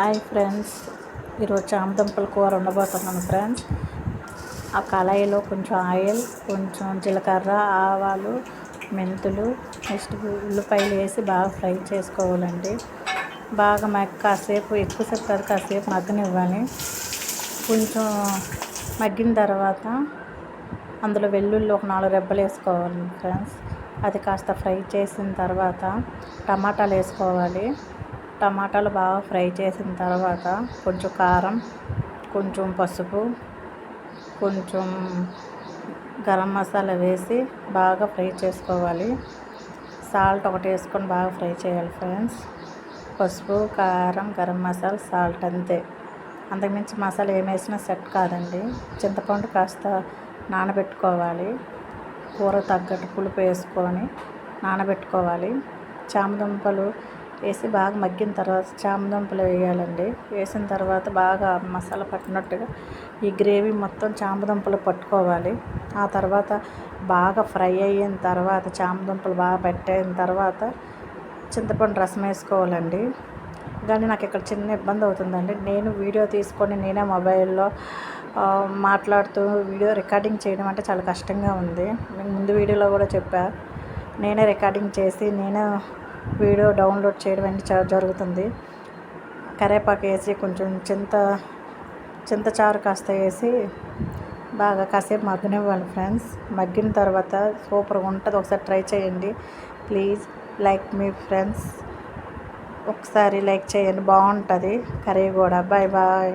Hi friends. ఈరోజు చామదుంపల కూర ఉండబోతున్నాను ఫ్రెండ్స్. ఆ కళాయిలో కొంచెం ఆయిల్ కొంచెం జీలకర్ర ఆవాలు మెంతులు నెక్స్ట్ ఉల్లిపాయలు వేసి బాగా ఫ్రై చేసుకోవాలండి. బాగా మగ్గ కాసేపు ఎక్కువసేపు కాదు కాసేపు మగ్గనివ్వాలి. కొంచెం మగ్గిన తర్వాత అందులో వెల్లుల్లి ఒక నాలుగు రెబ్బలు వేసుకోవాలి ఫ్రెండ్స్. అది కాస్త ఫ్రై చేసిన తర్వాత టమాటాలు వేసుకోవాలి. టమాటాలు బాగా ఫ్రై చేసిన తర్వాత కొంచెం కారం కొంచెం పసుపు కొంచెం గరం మసాలా వేసి బాగా ఫ్రై చేసుకోవాలి. సాల్ట్ ఒకటి వేసుకొని బాగా ఫ్రై చేయాలి ఫ్రెండ్స్. పసుపు కారం గరం మసాలా సాల్ట్ అంతే. అంతకుమించి మసాలా ఏం వేసినా సెట్ కాదండి. చింతపండు కాస్త నానబెట్టుకోవాలి. కూర తగ్గట్టు పులుపు వేసుకొని నానబెట్టుకోవాలి. చామదుంపలు వేసి బాగా మగ్గిన తర్వాత చామదుంపలు వేయాలండి. వేసిన తర్వాత బాగా మసాలా పట్టినట్టుగా ఈ గ్రేవీ మొత్తం చామదుంపలు పట్టుకోవాలి. ఆ తర్వాత బాగా ఫ్రై అయిన తర్వాత చామదుంపలు బాగా పెట్టిన తర్వాత చింతపండు రసం వేసుకోవాలండి. కానీ నాకు ఇక్కడ చిన్న ఇబ్బంది అవుతుందండి. నేను వీడియో తీసుకొని నేనే మొబైల్లో మాట్లాడుతూ వీడియో రికార్డింగ్ చేయడం అంటే చాలా కష్టంగా ఉంది. నేను ముందు వీడియోలో కూడా చెప్పా. నేనే రికార్డింగ్ చేసి నేనే వీడియో డౌన్లోడ్ చేయడం అనేది జరుగుతుంది. కరేపాకు వేసి కొంచెం చింత చింతచారు కాస్త వేసి బాగా కాసేపు మగ్గనివ్వాలి ఫ్రెండ్స్. మగ్గిన తర్వాత సూపర్గా ఉంటుంది. ఒకసారి ట్రై చేయండి. ప్లీజ్ లైక్ మీ ఫ్రెండ్స్. ఒకసారి లైక్ చేయండి. బాగుంటుంది. కర్రీ కూడా. Bye bye.